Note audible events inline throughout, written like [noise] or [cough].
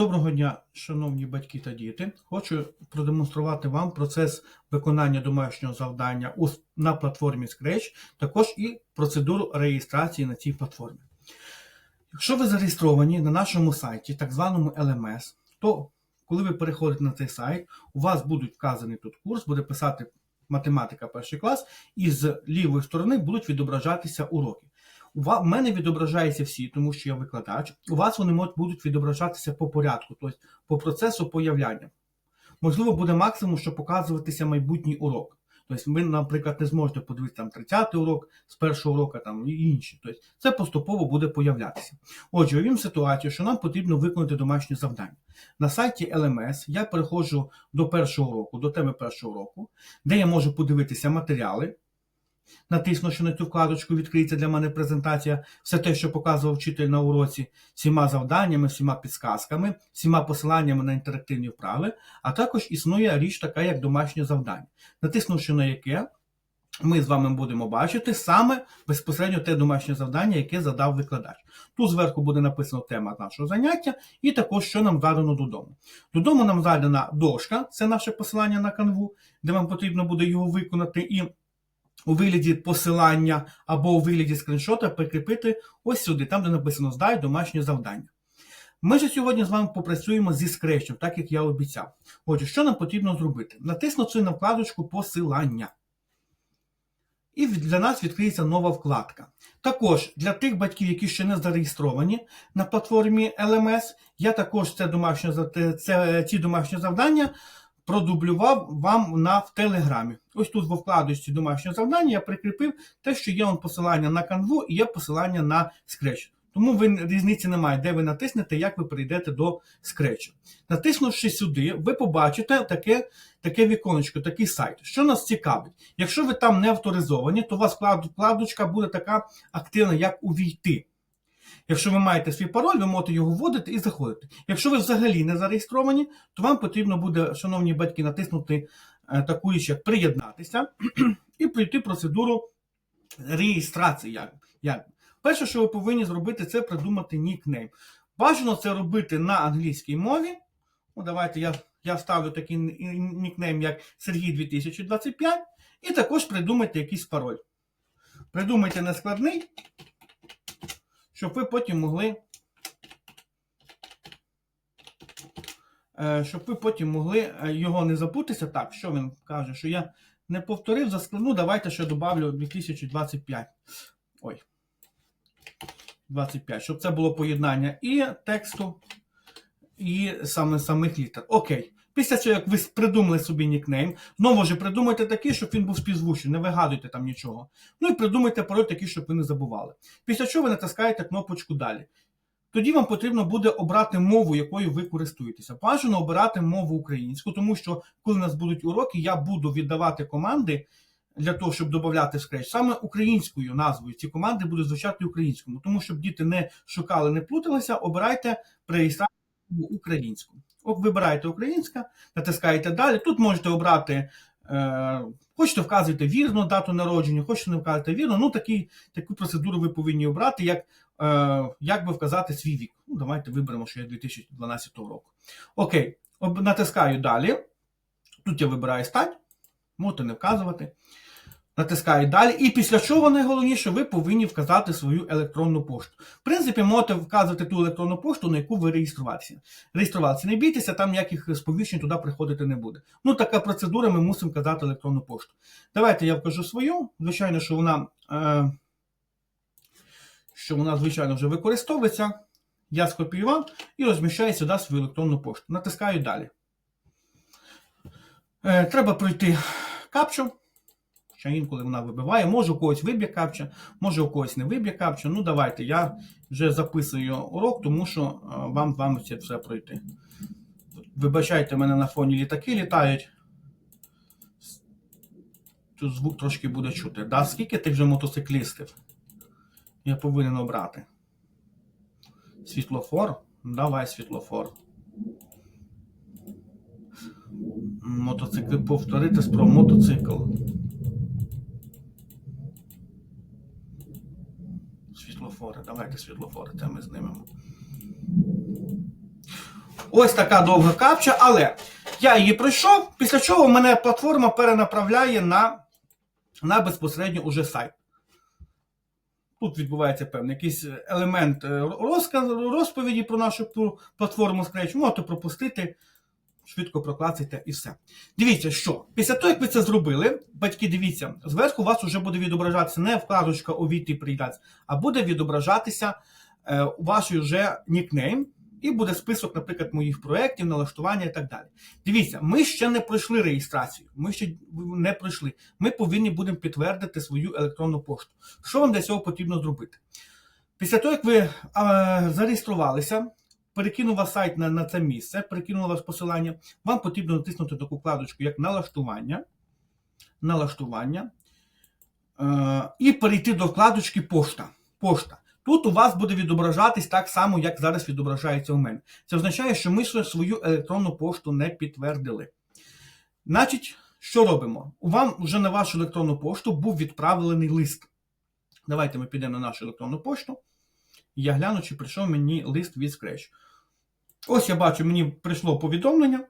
Доброго дня, шановні батьки та діти. Хочу продемонструвати вам процес виконання домашнього завдання на платформі Scratch, також і процедуру реєстрації на цій платформі. Якщо ви зареєстровані на нашому сайті, так званому LMS, то коли ви переходите на цей сайт, у вас будуть вказаний тут курс, буде писати математика перший клас, і з лівої сторони будуть відображатися уроки. В мене відображаються всі, тому що я викладач. У вас вони будуть відображатися по порядку, тобто по процесу появляння. Можливо, буде максимум, що показуватися майбутній урок. Тобто ви, наприклад, не зможете подивитися там 30-й урок з першого уроку там, і інші. Тобто це поступово буде появлятися. Отже, уявімо ситуацію, що нам потрібно виконати домашнє завдання. На сайті LMS я переходжу до першого уроку, до теми першого уроку, де я можу подивитися матеріали, натиснувши на цю вкладочку, відкриється для мене презентація, все те, що показував вчитель на уроці, всіма завданнями, всіма підсказками, всіма посиланнями на інтерактивні вправи, а також існує річ така, як домашнє завдання, натиснувши на яке ми з вами будемо бачити саме безпосередньо те домашнє завдання, яке задав викладач. Тут зверху буде написано тема нашого заняття, і також що нам задано додому. Додому нам задана дошка, це наше посилання на канву, де вам потрібно буде його виконати. і у вигляді посилання або у вигляді скріншота прикріпити ось сюди, там, де написано Здай домашнє завдання. Ми ж сьогодні з вами попрацюємо зі скрещем, так як я обіцяв. Отже, що нам потрібно зробити? Натиснути на вкладочку посилання. І для нас відкриється нова вкладка. Також для тих батьків, які ще не зареєстровані на платформі LMS, я також це домашнє, це, ці домашні завдання продублював вам на в Телеграмі. Ось тут во вкладочці домашнє завдання я прикріпив те, що є он посилання на канву і є посилання на Scratch. Тому ви різниці немає, де ви натиснете, як ви прийдете до Scratch. Натиснувши сюди, ви побачите таке, таке віконечко, такий сайт. Що нас цікавить? Якщо ви там не авторизовані, то у вас вкладочка буде така активна, як увійти. Якщо ви маєте свій пароль, ви можете його вводити і заходити. Якщо ви взагалі не зареєстровані, то вам потрібно буде, шановні батьки, натиснути е, таку річ, як приєднатися [clears throat] і пройти процедуру реєстрації. Як, як. Перше, що ви повинні зробити, це придумати нікнейм. Бажано це робити на англійській мові. Ну, давайте я, я ставлю такий нікнейм, як Сергій 2025, і також придумайте якийсь пароль. Придумайте нескладний, щоб ви потім могли. е, Щоб ви потім могли е, його не забутися. Так, що він каже, що я не повторив за складну, давайте ще добавлю 2025. Ой. 25, щоб це було поєднання і тексту, і саме самих літер. Окей. Після цього, як ви придумали собі нікнейм, знову ж придумайте такий, щоб він був співзвучний, не вигадуйте там нічого. Ну і придумайте пароль такий, щоб ви не забували. Після чого ви натискаєте кнопочку Далі. Тоді вам потрібно буде обрати мову, якою ви користуєтеся. Бажано обирати мову українську, тому що коли у нас будуть уроки, я буду віддавати команди для того, щоб додати Scratch, саме українською назвою. Ці команди будуть звучати українському. Тому щоб діти не шукали, не плуталися, обирайте мову українську. Вибираєте українська, натискаєте далі. Тут можете обрати. Е, хочете вказуєте вірну дату народження, хочете не вказати вірно. Ну такі, таку процедуру ви повинні обрати, як, е, як би вказати свій вік. Ну, давайте виберемо, що я 2012 року. Окей, натискаю далі. Тут я вибираю стать, можете не вказувати. Натискаю далі. І після чого найголовніше, ви повинні вказати свою електронну пошту. В принципі, можете вказувати ту електронну пошту, на яку ви реєструвалися. Реєструвалися. Не бійтеся, там ніяких сповіщень туди приходити не буде. Ну, така процедура, ми мусимо казати електронну пошту. Давайте я вкажу свою. Звичайно, що вона, е, що вона, звичайно, вже використовується. Я скопіював і розміщаю сюди свою електронну пошту. Натискаю далі. Е, треба пройти капчу. Що інколи вона вибиває. Може у когось виб'є капча, може у когось не виб'є капча. Ну, давайте, я вже записую урок, тому що е, вам з вами це все пройти. Вибачайте, мене на фоні літаки літають. Тут звук трошки буде чути. Да, скільки ти вже мотоциклістів? Я повинен обрати. Світлофор? Давай світлофор. Мотоцикл повторити про мотоцикл. Світлофори, давайте світлофори, це ми знімемо. Ось така довга капча, але я її пройшов, після чого мене платформа перенаправляє на, на безпосередньо уже сайт. Тут відбувається певний якийсь елемент е, розповіді про нашу платформу Scratch. Можете пропустити, швидко проклацайте і все. Дивіться, що після того, як ви це зробили, батьки, дивіться, зверху у вас вже буде відображатися не вкладочка увійти приїдати, а буде відображатися е, ваш вже нікнейм, і буде список, наприклад, моїх проєктів, налаштування і так далі. Дивіться, ми ще не пройшли реєстрацію. Ми ще не пройшли. Ми повинні будемо підтвердити свою електронну пошту. Що вам для цього потрібно зробити? Після того, як ви е, зареєструвалися, перекинув вас сайт на, на це місце, перекинув вас посилання, вам потрібно натиснути таку вкладочку як налаштування. Налаштування. Е, і перейти до вкладочки пошта. Пошта. Тут у вас буде відображатись так само, як зараз відображається у мене. Це означає, що ми свою електронну пошту не підтвердили. Значить, що робимо? Вам вже на вашу електронну пошту був відправлений лист. Давайте ми підемо на нашу електронну пошту. Я гляну, чи прийшов мені лист від Scratch. Ось я бачу, мені прийшло повідомлення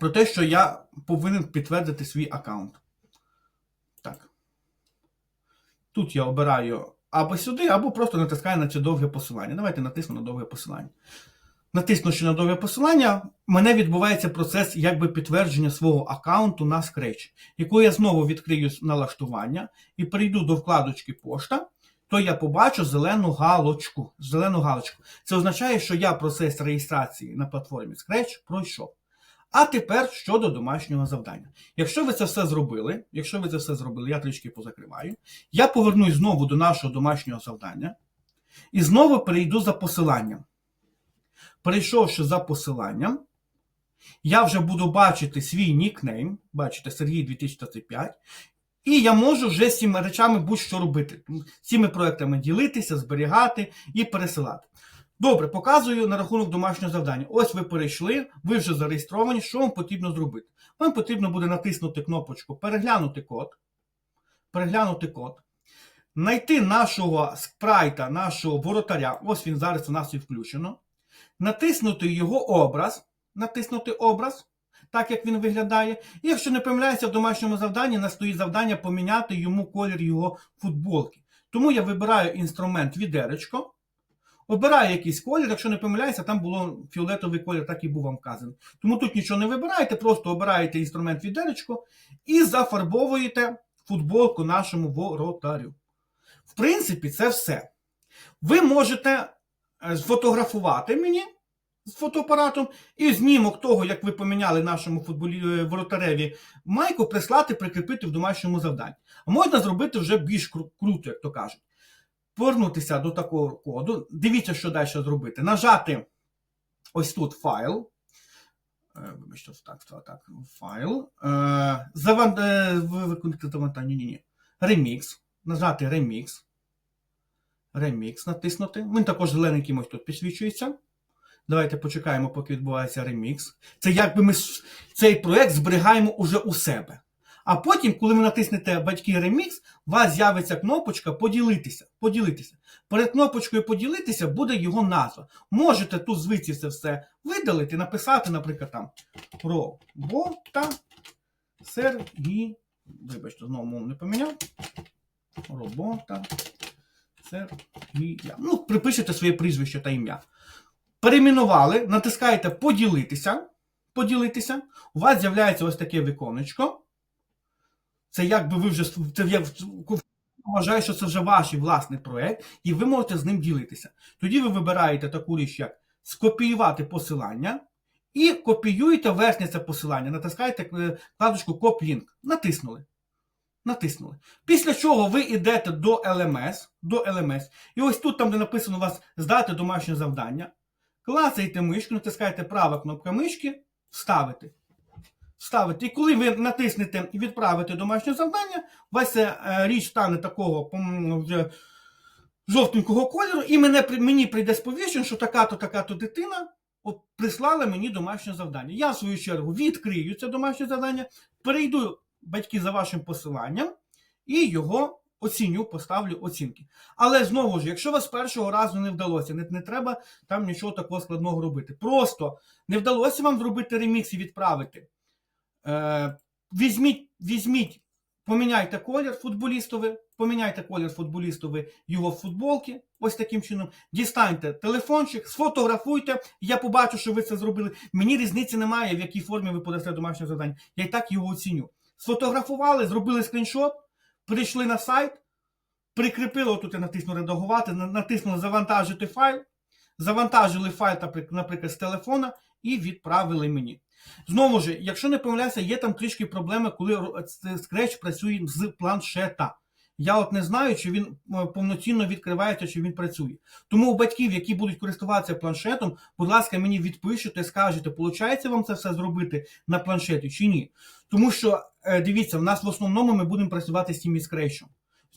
про те, що я повинен підтвердити свій аккаунт. Так. Тут я обираю або сюди, або просто натискаю на це довге посилання. Давайте натисну на довге посилання. Натиснувши на довге посилання, мене відбувається процес якби підтвердження свого аккаунту на Scratch, яку я знову відкрию налаштування і перейду до вкладочки пошта, то я побачу зелену галочку. Зелену галочку. Це означає, що я процес реєстрації на платформі Scratch пройшов. А тепер щодо домашнього завдання. Якщо ви це все зробили, якщо ви це все зробили, я трішки позакриваю, я повернусь знову до нашого домашнього завдання і знову перейду за посиланням. Перейшовши за посиланням, я вже буду бачити свій нікнейм, бачите, Сергій 2025, і я можу вже з цими речами будь-що робити. Цими проектами ділитися, зберігати і пересилати. Добре, показую на рахунок домашнього завдання. Ось ви перейшли, ви вже зареєстровані. Що вам потрібно зробити? Вам потрібно буде натиснути кнопочку Переглянути код. Переглянути код. Знайти нашого спрайта, нашого воротаря. Ось він зараз у нас і включено. Натиснути його образ. Натиснути образ, так як він виглядає. І якщо не помиляюся, в домашньому завданні на стоїть завдання поміняти йому колір його футболки. Тому я вибираю інструмент відеречко. Обираю якийсь колір, якщо не помиляюся, там було фіолетовий колір, так і був вам вказаний. Тому тут нічого не вибираєте, просто обираєте інструмент відеречко і зафарбовуєте футболку нашому воротарю. В принципі, це все. Ви можете е, сфотографувати мені з фотоапаратом і знімок того, як ви поміняли нашому футболі е, воротареві майку, прислати, прикріпити в домашньому завданні. А можна зробити вже більш кру- круто, як то кажуть повернутися до такого коду. Дивіться, що далі зробити. Нажати ось тут файл. Е, Вибачте, так, так, файл. Е, ви- Виконати завантаження. Ні, ні. Ремікс. Нажати ремікс. Ремікс натиснути. Він також зелененьким ось тут підсвічується. Давайте почекаємо, поки відбувається ремікс. Це якби ми цей проект зберігаємо уже у себе. А потім, коли ви натиснете батьки ремікс, у вас з'явиться кнопочка поділитися. поділитися. Перед кнопочкою поділитися буде його назва. Можете тут звідси це все видалити, написати, наприклад, там робота Сергій. Вибачте, знову мову не поміняв. Робота Сергія. Ну, припишете своє прізвище та ім'я. Перейменували, натискаєте поділитися. Поділитися. У вас з'являється ось таке віконечко. Це якби ви вже це я вважаю, що це вже ваш власний проект, і ви можете з ним ділитися. Тоді ви вибираєте таку річ, як скопіювати посилання, і копіюєте верхнє це посилання, натискаєте е, вкладочку Copy-Link. Натиснули. Натиснули. Після чого ви йдете до LMS, до LMS, і ось тут, там, де написано у вас здати домашнє завдання, клацаєте мишку, натискаєте права кнопка мишки, вставити вставити. І коли ви натиснете і відправите домашнє завдання, у е, річ стане такого вже жовтенького кольору, і мене, мені прийде сповіщення, що така-то, така-то дитина от, прислала мені домашнє завдання. Я, в свою чергу, відкрию це домашнє завдання, перейду батьки за вашим посиланням і його оціню, поставлю оцінки. Але знову ж, якщо вас першого разу не вдалося, не, не треба там нічого такого складного робити. Просто не вдалося вам зробити ремікс і відправити. Е, візьміть, візьміть, поміняйте колір футболістовий, поміняйте колір футболістовий його футболки, ось таким чином. Дістаньте телефончик, сфотографуйте. Я побачу, що ви це зробили. Мені різниці немає, в якій формі ви подасте домашнє завдання. Я і так його оціню. Сфотографували, зробили скріншот, прийшли на сайт, прикріпили, отут я натисну редагувати, на- натиснули завантажити файл, завантажили файл, наприклад, з телефона і відправили мені. Знову ж, якщо не помиляюся, є там трішки проблеми, коли ро- Scratch працює з планшета. Я от не знаю, чи він е, повноцінно відкривається, чи він працює. Тому у батьків, які будуть користуватися планшетом, будь ласка, мені відпишете, скажете, виходить вам це все зробити на планшеті чи ні. Тому що, е, дивіться, в нас в основному ми будемо працювати з тим Scratch.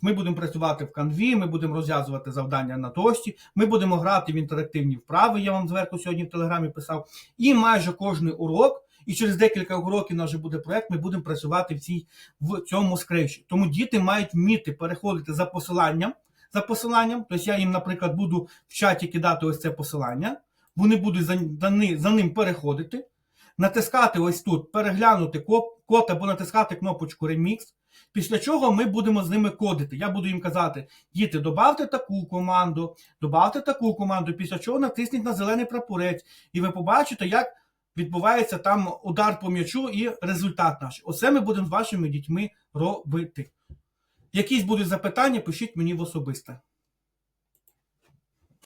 Ми будемо працювати в канві, ми будемо розв'язувати завдання на тості, ми будемо грати в інтерактивні вправи, я вам зверху сьогодні в телеграмі писав. І майже кожний урок, і через декілька уроків у нас вже буде проект, ми будемо працювати в, цій, в цьому скречі. Тому діти мають вміти переходити за посиланням. За посиланням, тобто я їм, наприклад, буду в чаті кидати ось це посилання, вони будуть за, ним переходити, натискати ось тут, переглянути код або натискати кнопочку Remix. Після чого ми будемо з ними кодити. Я буду їм казати: діти, добавте таку команду, добавте таку команду, після чого натисніть на зелений прапорець, і ви побачите, як відбувається там удар по м'ячу і результат наш. Оце ми будемо з вашими дітьми робити. Якісь будуть запитання, пишіть мені в особисте.